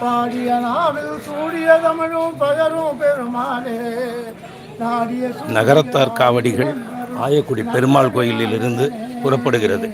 பாடிய நாவில் சூடிய தமிழும் பகரும் பெருமானே நாடிய நகரத்தார் காவடிகள் ஆயக்குடி பெருமாள் கோயிலில் இருந்து புறப்படுகிறது.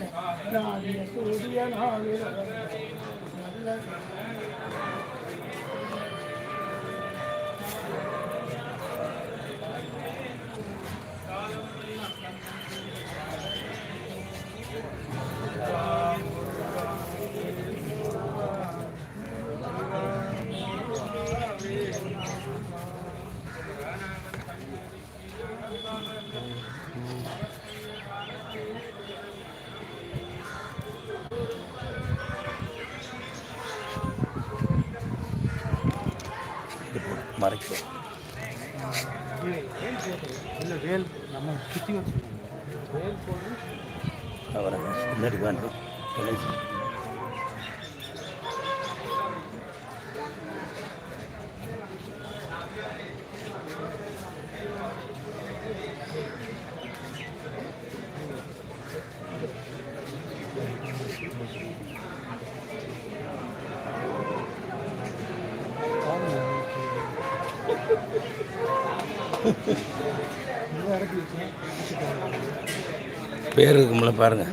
இல்லை வேல் நம்ம நம்மளை பாருங்கள்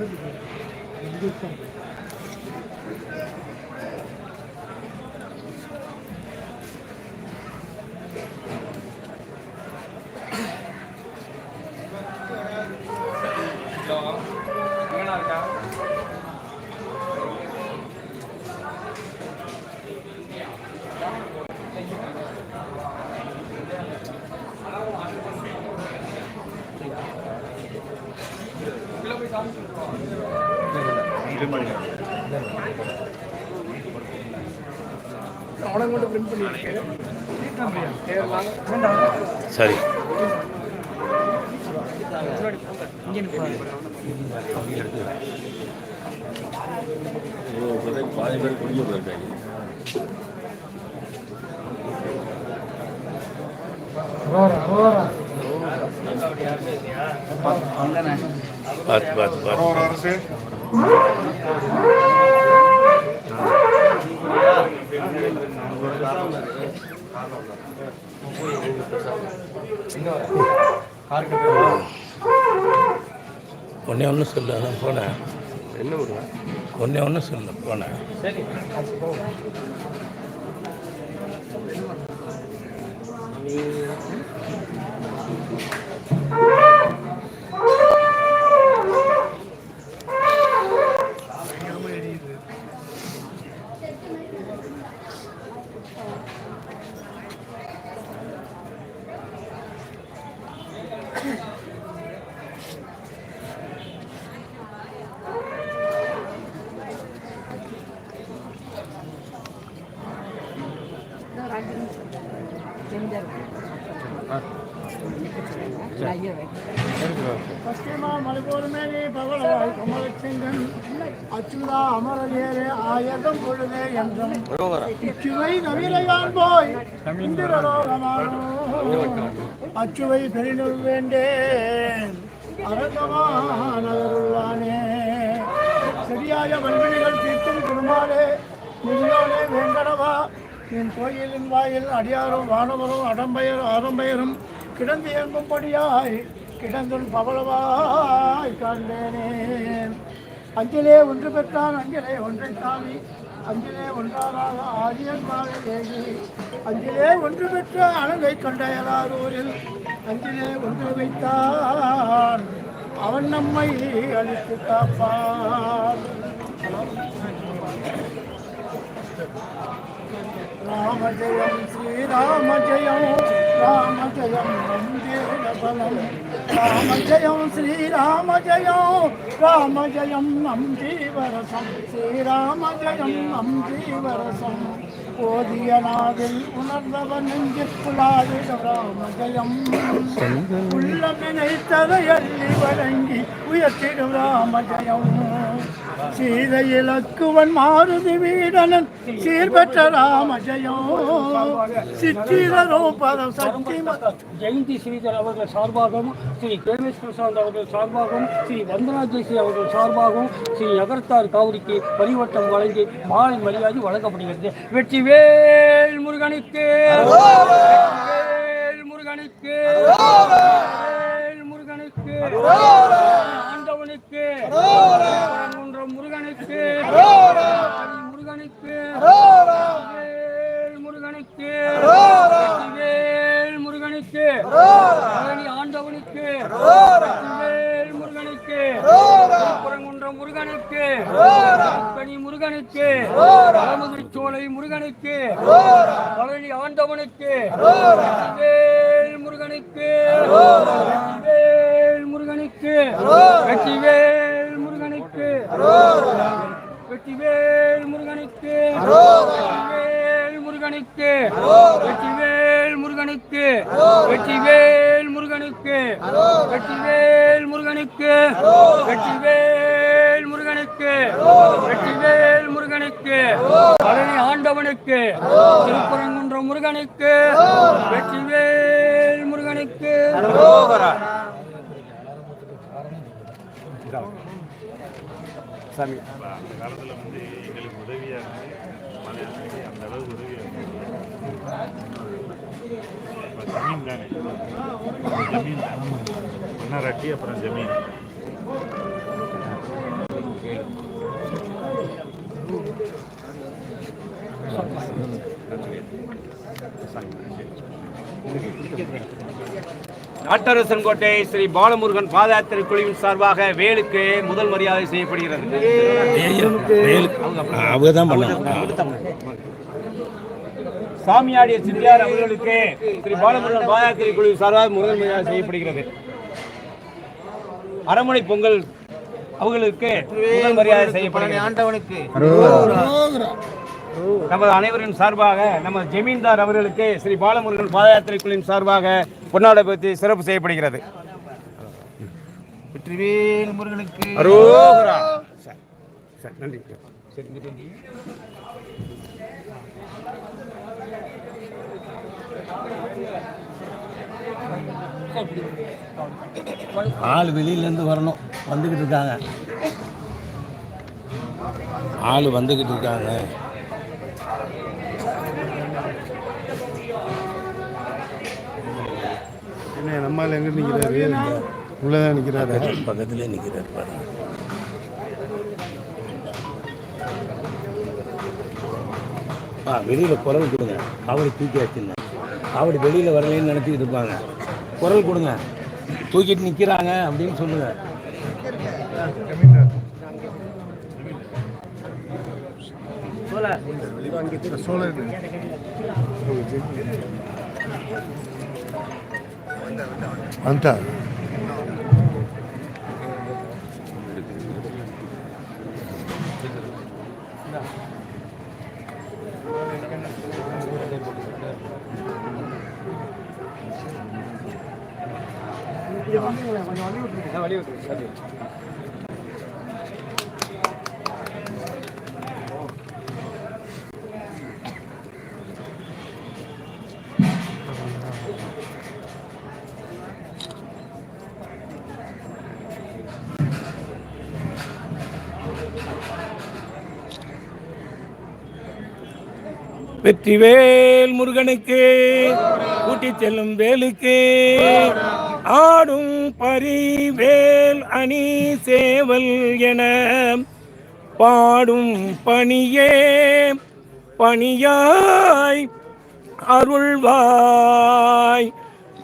சரி பாதி பேர் குடிக்க போயிருக்காங்க பார்த்து பார்த்து பார்த்து ஒன்றே ஒன்று சொல்லு அதான் போனேன். என்ன ஒன்றே ஒன்று சொல்லு போனேன். அச்சுதா அமரவேரே ஆயதம் பொழுதே என்றும். இச்சுவை நவீனயான் போய் இந்திரலோகமானோ அச்சுவை பெரினுள் வேண்டேன். அரங்கமா நகருள்ளானே சரியாய வல்வினைகள் தீர்த்தும் திருமாலே முன்னோனே வேங்கடவா. என் கோயிலின் வாயில் அடியாரும் வானவரும் அடம்பெயர் ஆரம்பெயரும் கிடந்து இயங்கும்படியாய் கிடந்துள் பவளவாய் கண்டேனே. அஞ்சிலே ஒன்று பெற்றான் அஞ்சலே ஒன்றை சாமி அஞ்சிலே ஒன்றாராக ஆரியன் ஏகி. அஞ்சிலே ஒன்று பெற்ற அழகை கண்ட எல்லாரூரில் அஞ்சிலே ஒன்று வைத்தான். அவன் நம்மை அழித்து காப்பான். ராம ஜெயம் ஸ்ரீராம ஜெயம். ராம ஜயம் பலம் ராம ஜயம் ஸ்ரீராம ஜயம் ராம ஜயம் நம் ஜீவரசம் ஸ்ரீராம ஜயம் நம் ஜீவரசம் போதிய உணர்ந்தவன் நெஞ்சிற்குலாது ராம ஜயம் உள்ளம் நினைத்ததை வழங்கி உயர்த்திடும் ராம ஜயம் சீதை இலக்குவன் மாருதி வீடனன் சீர்பெற்ற ராம ஜெயம் சித்திரரோ பதம் சக்தி ஜெயந்தி ஸ்ரீதர் அவர்கள் சார்பாகவும் ஸ்ரீ கேமேஷ் பிரசாந்த் அவர்கள் சார்பாகவும் ஸ்ரீ வந்தனா ஜெயஸ்ரீ அவர்கள் சார்பாகவும் ஸ்ரீ அகர்த்தார் காவிரிக்கு பரிவட்டம் வழங்கி மாலை மரியாதை வழங்கப்படுகிறது. வெற்றிவேல் முருகனுக்கு! வெற்றிவேல் முருகனுக்கு! முருகனுக்கு! ஆண்டவனுக்கு. முருகனுக்கு. முருகனுக்கு அந்த காலத்தில் வந்து எங்களுக்கு உதவியாக இருந்து மலையாளத்துக்கு அந்த அளவுக்கு உதவியாக இருந்து இப்போ ஜமீன் தானே ஜமீன் தான் ஒன்றா ரட்டி அப்புறம் ஜமீன் நாட்டரசன் கோட்டை ஸ்ரீ பாலமுருகன் பாத யாத்திரை குழுவின் சார்பாக வேலுக்கு முதல் மரியாதை செய்யப்படுகிறது. சாமியாடிய சித்தியார் அவர்களுக்கு ஸ்ரீ பாலமுருகன் பாத யாத்திரை குழுவின் சார்பாக முதல் மரியாதை செய்யப்படுகிறது. அரண்மனை பொங்கல் அவர்களுக்கு முதல் மரியாதை செய்யப்படுகிறது. ஆண்டவனுக்கு நமது அனைவரின் சார்பாக நம்ம ஜமீன்தார் அவர்களுக்கு ஸ்ரீ பாலமுருகன் பாத யாத்திரை குழுவின் சார்பாக பொன்னாடை பற்றி சிறப்பு செய்யப்படுகிறது. வெற்றிவேல் முருகனுக்கு. அரோகரா. சரி நன்றி. ஆள் வெளியிலேருந்து வரணும். வந்துக்கிட்டு இருக்காங்க. ஆள் வந்துக்கிட்டு இருக்காங்க. என்ன நம்மால் எங்கே நிற்கிறாரு உள்ளே தான் நிற்கிறாரு பக்கத்துலேயே நிற்கிறார் பாருங்க ஆ வெளியில் குரல் கொடுங்க. காவடி தூக்கி வச்சுருங்க காவடி வெளியில் வரலைன்னு நினச்சிக்கிட்டு இருப்பாங்க. குரல் கொடுங்க. தூக்கிட்டு நிற்கிறாங்க அப்படின்னு சொல்லுங்கள் అంత கொஞ்சம் வழி விட்டுருக்கு வழி விட்டுருக்கு வெற்றிவேல் முருகனுக்கு கூட்டி செல்லும் வேலுக்கு ஆடும் பரிவேல் அணி சேவல் என பாடும் பணியே பணியாய் அருள்வாய்.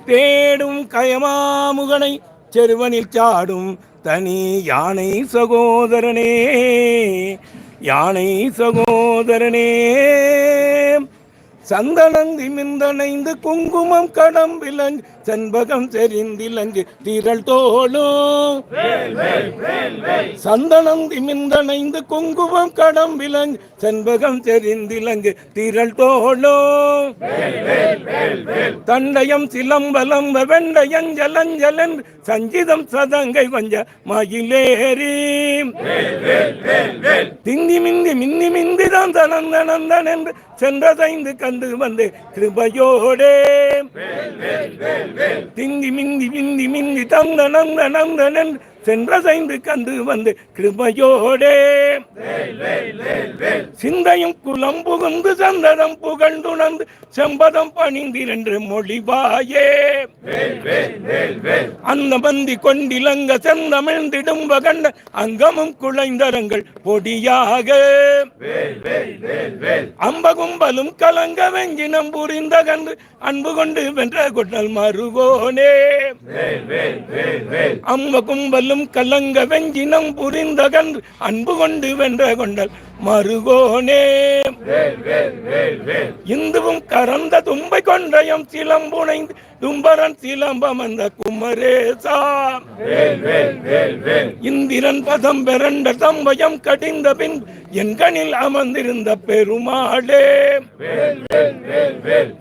தேடும் கயமாமுகனை செருவனில் சாடும் தனி யானை சகோதரனே யானை சகோதரனே. சந்தனந்தி மிந்தனைந்து குங்குமம் கடம் விலங்கு செண்பகம் செறிந்திலங்கு திரள் தோளோ. சந்தனந்தி மிந்தனைந்து குங்குமம் கடம் விலங்கு செண்பகம் செறிந்திலங்கு திரள் தோளோ. தண்டயம் சிலம்பலம்ப வெண்டயஞ்சலஞ்சலன் சஞ்சிதம் சதங்கை வஞ்ச மயிலேறி திந்தி மிந்தி மிந்தி மிந்தி தான் தனந்தனந்தன் என்று சென்றதைந்து கண் வந்து வந்து கிருபையோடே. திங்கி மிங்கி மிந்தி மிந்தி தங்க நங்க நங்க நன். சென்றதைந்து கண்டு வந்து கிருபையோடே சிந்தையும் குலம் புகுந்து சந்ததம் புகழ்ந்துணர்ந்து செம்பதம் பணிந்திரன்று மொழிவாயே. அந்த பந்தி கொண்டிலங்க செந்தமிழ்ந்திடும் வகண்ட அங்கமும் குழைந்தரங்கள் பொடியாக. அம்பகும்பலும் கலங்க வெங்கினம் புரிந்த கன்று அன்பு கொண்டு வென்ற கொட்டல் மருகோனே. அம்ப கும்பலும் கலங்க வெஞ்சினம் புரிந்தகன் அன்பு கொண்டு வென்ற கொண்டல். மருகோனே இந்துவும் கறந்த தும்பை கொண்டயம் சிலம்புனைந்து தும்பரன் சிலம்பம் அந்த குமரேசா இந்திரன் பதம் பெரண்ட தம்பயம் கடிந்த பின் எண்கணில் அமர்ந்திருந்த பெருமாளே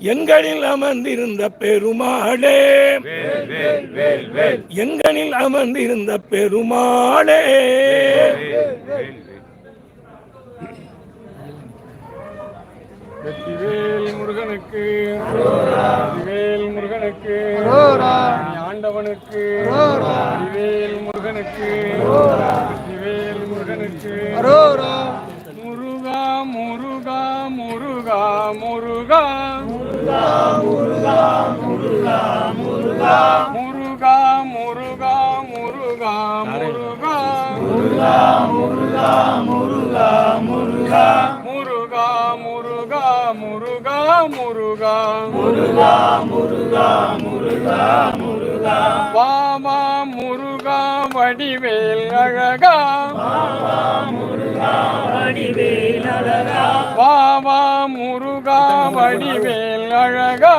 எண்களில் அமர்ந்திருந்த பெருமாளே எண்களில் அமர்ந்திருந்த பெருமாளே வெற்றிவேல் முருகனுக்கு. வெற்றிவேல் முருகனுக்கு. ஆண்டவனுக்கு. வெற்றிவேல் முருகனுக்கு. வெற்றிவேல் முருகனுக்கு. முருகா முருகா. முருகா முருகா முருகா முருகா. முருகா முருகா முருகா முருகா. முருகா முருகா முருகா முருகா. முருகா முருகா. முருகா முருகா முருகா முருகா. முருகா வாமா முருகா வடிவேல் அழகா. வாமா முருகா வடிவேல் அழகா.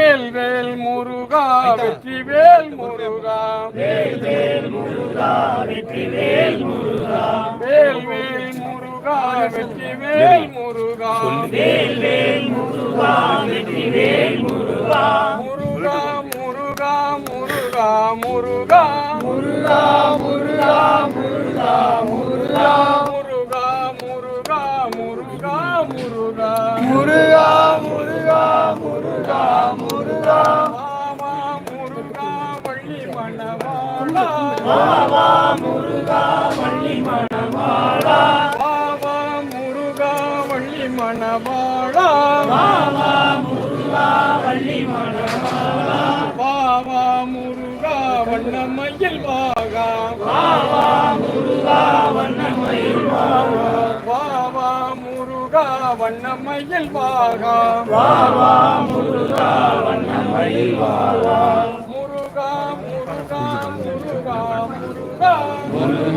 வேல் வேல் முருகா வெற்றி வேல் முருகா. வேல் வேல் முருகா வெற்றி வேல் முருகா. வேல் வேல் முருகா வெற்றி வேல் முருகா வேல் வேல் முருகா வெற்றி வேல் முருகா முருகா முருகா முருகா முருகா. முருகா முருகா முருகா. மணவாளா முருகா வள்ளி மணவாளா மாமா முருகா வள்ளி மணவாளா மாமா முருகா வள்ளி மணவாளா பாவா முருகா வண்ணமயில் வாகா பாவா முருகா வண்ணமயில் வாகா பாவா முருகா வண்ணமயில் வாகா பாவா முருகா வண்ணமயில் வாகா.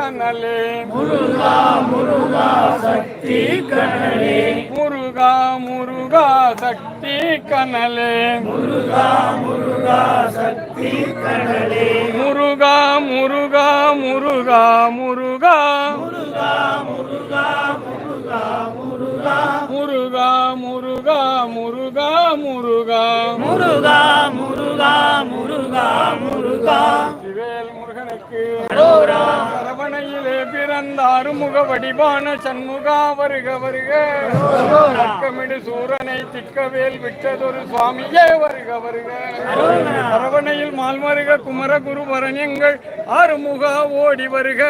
கனலே முருகா முருகா சக்தி கனலே முருகா முருகா சக்தி கனலே முருகா முருகா சக்தி கனலே முருகா முருகா முருகா முருகா முருகா முருகா முருகா முருகா முருகா முருகா முருகா முருகா முருகா முருகா முருகா முருகா வேல் முருகனுக்கு பிறந்த அருமுக வடிவான சண்முகா வருக வருக. அக்கமிடு சூரனை திக்கவேல் விட்டதொரு சுவாமியே வருக வருக. அரவணையில் மால்மருக குமரகுரு வரணியங்கள் ஆறுமுகா ஓடி வருக.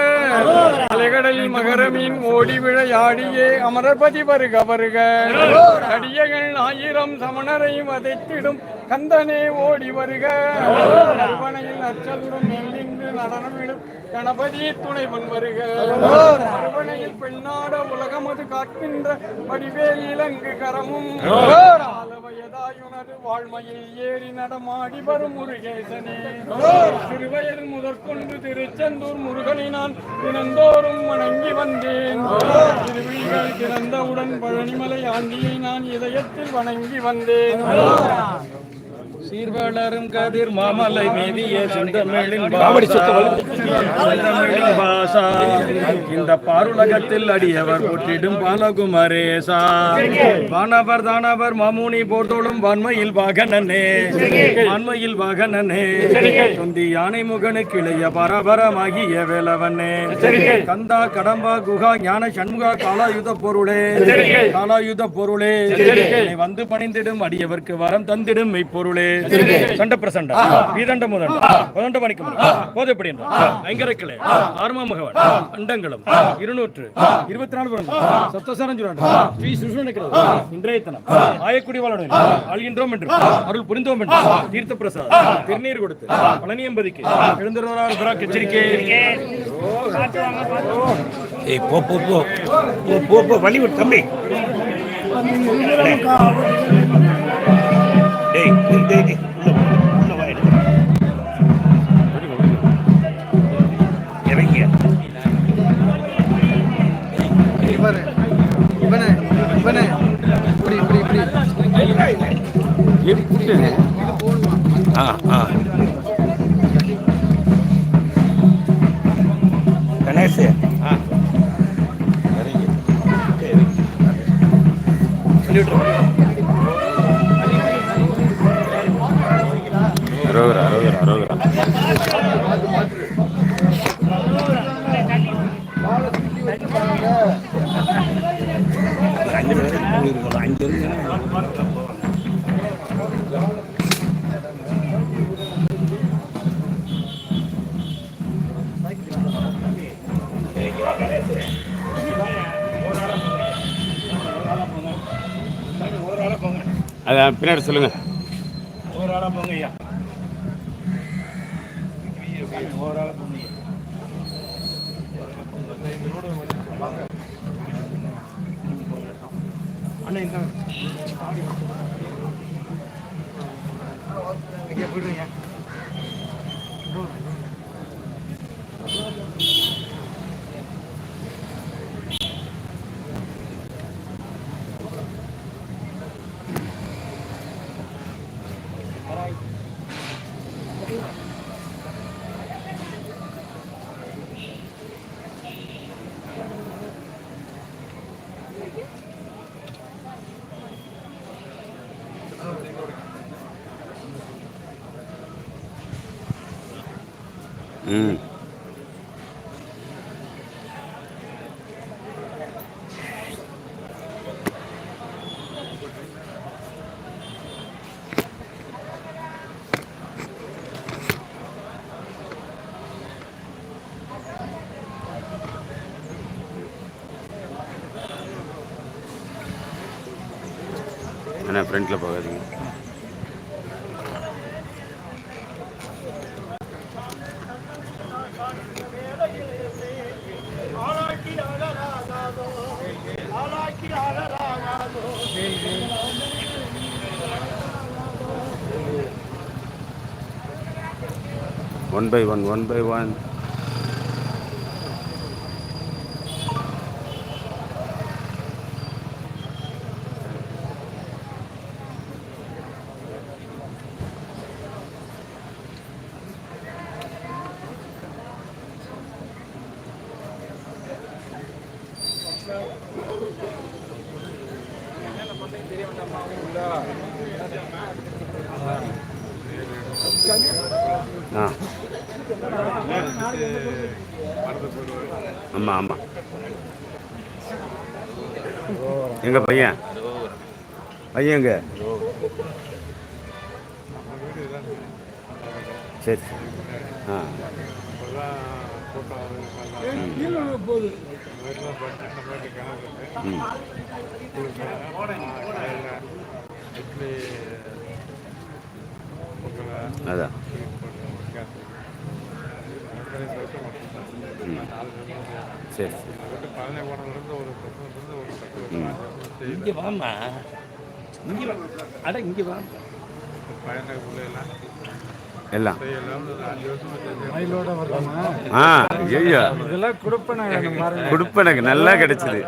அலைகடலில் மகரமீன் ஓடி விளையாடியே அமரபதி வருக வருக. அடியகள் ஆயிரம் சமணரை வதைத்திடும் கந்தனே ஓடி வருக. அரவணையில் அச்சதுடன் நடனமிடும் கணபதி துணைவன் வருக. அரவணையில் பெண்ணாட உலகமது காக்கின்ற வடிவேல் இலங்கு கரமும். ஆலவயதாயுனது வாழ்மையில் ஏறி நடமாடி வரும் முருகேசனே. சிறுவயது முதற்கொண்டு திருச்செந்தூர் முருகனை நான் தினந்தோறும் வணங்கி வந்தேன். திருவிழிகள் திறந்தவுடன் பழனிமலை ஆண்டியை நான் இதயத்தில் வணங்கி வந்தேன். சீர்வளரும் கதிர் மாமலை மீதிய செந்தமிழின் செந்தமிழின் பாசா. இந்த பாருலகத்தில் அடியவர் போற்றிடும் பாலகுமரேசா. வானவர் தானவர் மாமுனி போர்த்தோடும் வான்மையில் வாகனனே. வான்மையில் வாகனனே. சொந்தி யானை முகனுக்கு இளைய பரபரமாகிய வேலவனே. கந்தா கடம்பா குகா ஞான சண்முகா காலாயுத பொருளே. காலாயுத பொருளே. வந்து பணிந்திடும் அடியவர்க்கு வரம் தந்திடும் மெய்ப்பொருளே. சண்ட பிரசண்ட வீதண்ட முதண்ட பதண்ட பணிக்கும் போதை படின்ற ஐங்கரக்கிளை. ஆர்மா மகவன். அண்டங்களும். இருநூற்று. இருபத்தி நாலு பிறந்த சப்தசரஞ்சுரன் ஸ்ரீ இன்றைய தினம் ஆயக்குடி என்று. அருள் புரிந்தோம் என்று. தீர்த்த பிரசாத் திருநீர் கொடுத்து. பழனியம்பதிக்கு. எழுந்திருந்தார் எச்சரிக்கை ஏய் போ போ போ. போ போ போ. வழி விடு தம்பி டேய் டேய் டேய் உள்ள வா இறங்கிய இவனே இவனே இவனே இப்படி இப்படி இப்படி ஆ ஆ கணேஷ் ஆ இறங்கி அரோகரா அரோகரா அரோகரா அதான் பின்னாடி சொல்லுங்க. ஒரு ஆளா போங்க ஐயா ஒரு ஆளா போங்க ஐயா. அண்ணா இந்த ம். அண்ணா ஃப்ரண்ட்டில் போக one by one one by one எங்க பையன் பையன் எங்க சரி சரி ஆ ம் அதான் ம். சரி சரி ம் இங்கே வாம்மா. இங்கே வா. அட இங்கே வா. எல்லாம். ஆ ஐயோ இதெல்லாம் நல்லா கிடைச்சது.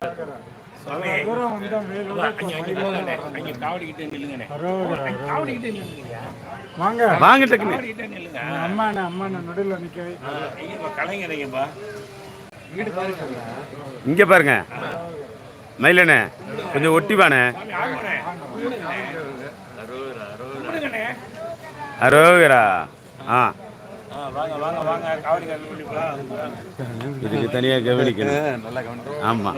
வாங்க. வாங்க நில்லுங்க. அம்மாண்ணே அம்மாண்ணே நடுவில் நிற்கவே ஐயோ கலைஞரைங்கப்பா இங்க பாருங்க. மயிலண்ணே கொஞ்சம் ஒட்டிவானே அரோகரா ஆ. இதுக்கு தனியா கவனிக்கணும். ஆமா.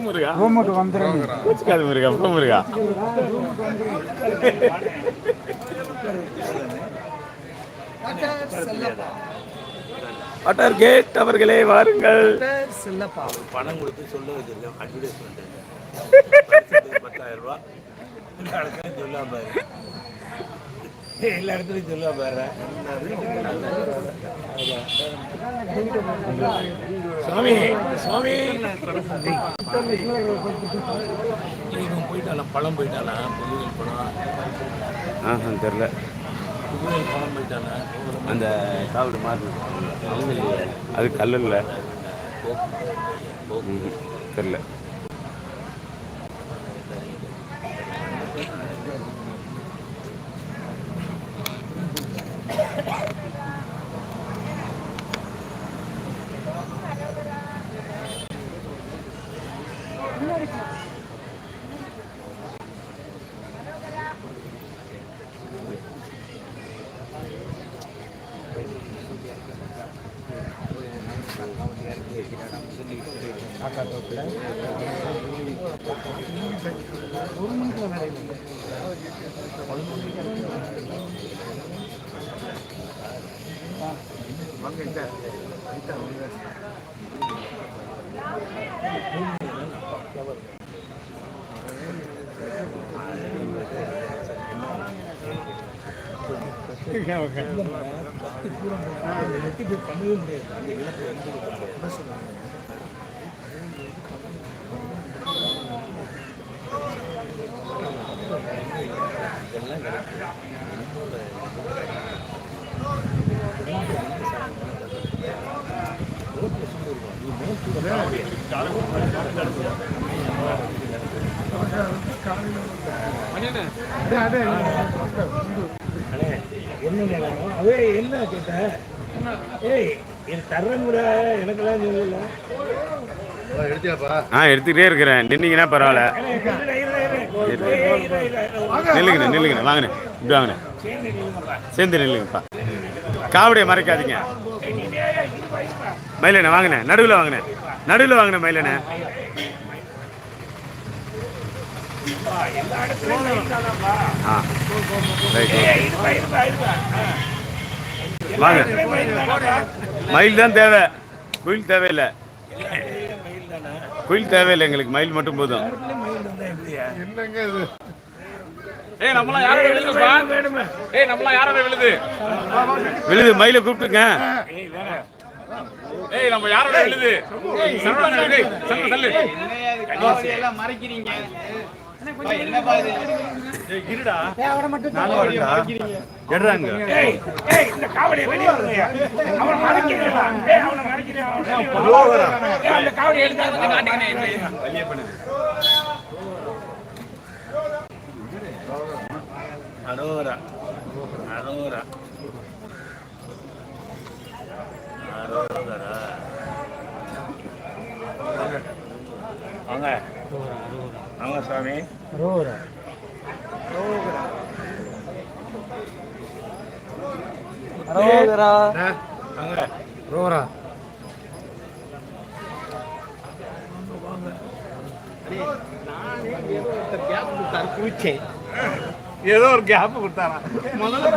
முருகா வந்துடுங்க கூச்சுக்காது முருகா போ முருகா பட்டர் கேட் அவர்களே வாருங்கள். செல்லப்பா. பணம் கொடுத்து சொல்ல வச்சிருக்கேன் அட்வர்டைஸ்மெண்ட் பத்தாயிரம் ரூபா. எல்லா இடத்துலையும் சொல்லாம பாரு. எல்லா இடத்துலையும் சொல்லாம பாரு. சுவாமி சுவாமி. இவன் போயிட்டானா பழம் போயிட்டானா புதுவில் பழம் ஆஹா தெரில அந்த காவடு மாறு அது கல்லில் தெரில ஓகே ஓகே. அதே அதே என்ன வேணும்? அதே என்ன கேட்ட ஏய் இது தர்றேன் கூட எனக்கெல்லாம் சொல்லல ஆ எடுத்துக்கிட்டே இருக்கிறேன். நின்னீங்கன்னா பரவாயில்ல. நில்லுங்கண்ணே நில்லுங்கண்ணே வாங்கண்ணே இப்படி வாங்கண்ணே. சேர்ந்து நில்லுங்கப்பா. காவடியை மறைக்காதீங்க. மயிலண்ணே வாங்கண்ணே நடுவில் வாங்கண்ணே. நடுவில் வாங்கண்ணே மயிலண்ணே. வாங்க மயில் தான் தேவை குயில் தேவையில்லை. குயில் தேவையில்லை எங்களுக்கு. மயில் மட்டும் போதும். என்னங்க இது ஏய் நம்மளாம் யாரோட விழுதுப்பா ஏய் நம்மளாம் யாரோட விழுது? விழுது மயிலை கூப்பிட்டுங்க. ஏய் நம்ம யாரோட விழுது? சரவணா விழுது சரவணா தள்ளு எடுறாங்க அரோரா அரோரா அரோரா స్వామి ரோரா ஏதோ ஒரு கேப் கொடுத்தாரா முதல்ல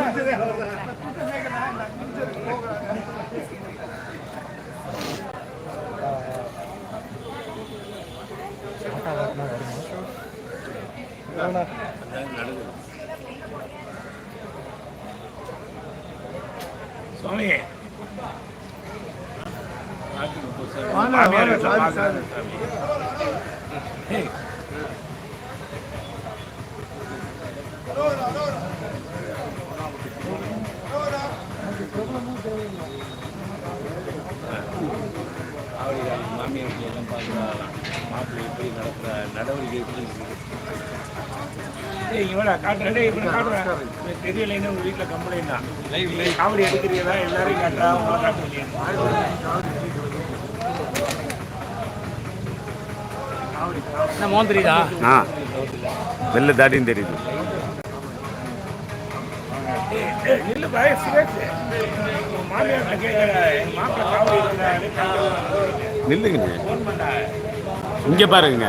மாமியார் எல்லாம் பார்க்குறாங்க மாப்பிள்ளை எப்படி நடக்கிற நடவடிக்கை எப்படி இருக்குது இவடா இவனை காட்டுறேன் எனக்கு உங்கள் வீட்டில் கம்ப்ளைண்ட் தான் காமெடி எடுக்கிறீங்களா? எல்லாரையும் காட்டுறா. உங்களை காட்டுறீங்க மோந்திரிதா ஆ வெளில தாடியும் தெரியுது இல்லை பாய் சிரேஷ் மாமியார் கேட்குறேன் எங்கள் மாப்பிள்ளை காமெடி இருக்கிறாரு நில்லுங்க. இங்க பாருங்க.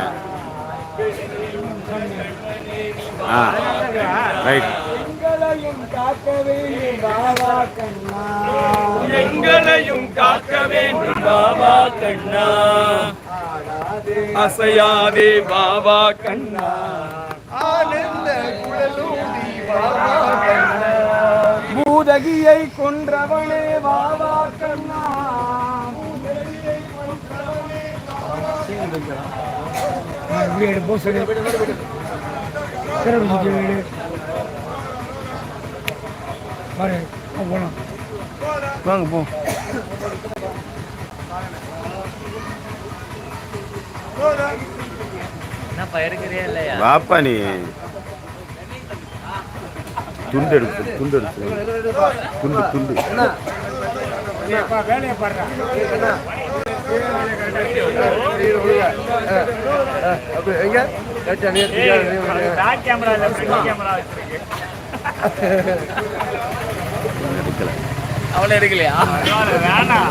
ஆ ரைட் எங்களையும் காக்க வேண்டும் பாபா கண்ணா. எங்களையும் காக்க வேண்டும் பாபா கண்ணா. அசையாதே பாபா கண்ணா. பூதகியை கொன்றவனே பாபா கண்ணா. வீடு போசடு திறந்து வீடு பாரு போனோம் வாங்க போ. வாப்பா நீ. துண்டு எடுத்து துண்டு துண்டு துண்டு. வேலையை பாடுறா பேக் கேமரா இல்லை ஃப்ரண்ட் கேமரா வச்சிருக்கு எடுக்கல. அவளை எடுக்கலையா? வேணாம்.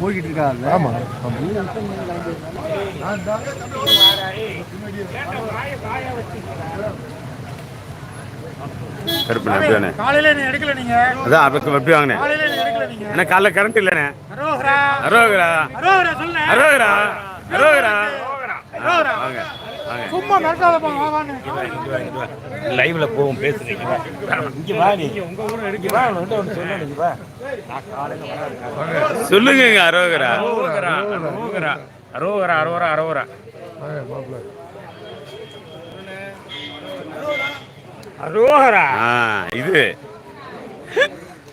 போய்கிட்டு இருக்காங்க. ஆமா. கருப்பு அப்படியானே காலையில நீ எடுக்கல நீங்க. அதான் அப்போ எப்படி வாங்கினேன். காலையில நீ எடுக்கல நீங்க. ஏன்னா காலைல கரண்ட் இல்லைண்ணே. அரோகரா. அரோகரா. அரோகரா சொல்ல அரோகரா. அரோகரா. வாங்க வாங்க. சும்மா மிரட்டாதப்பா வா வான்னு லைவ்ல போவோம் பேசுறீங்க. இங்க வா. நீ. உங்க ஊர் எடுக்க வா உன்கிட்ட ஒன்று சொல்லணும் இங்க வா. சொல்லுங்க அரோகரா. அரோகரா அரோகரா. அரோகரா அரோகரா அரோகரா. அரோகரா. ஆ இது.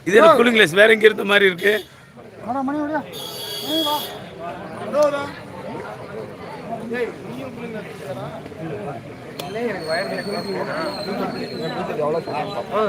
இது என்ன கூலிங் கிளாஸ் வேற எங்க இருந்த மாதிரி இருக்கு? வாடா மணி ஓடியா மணி வா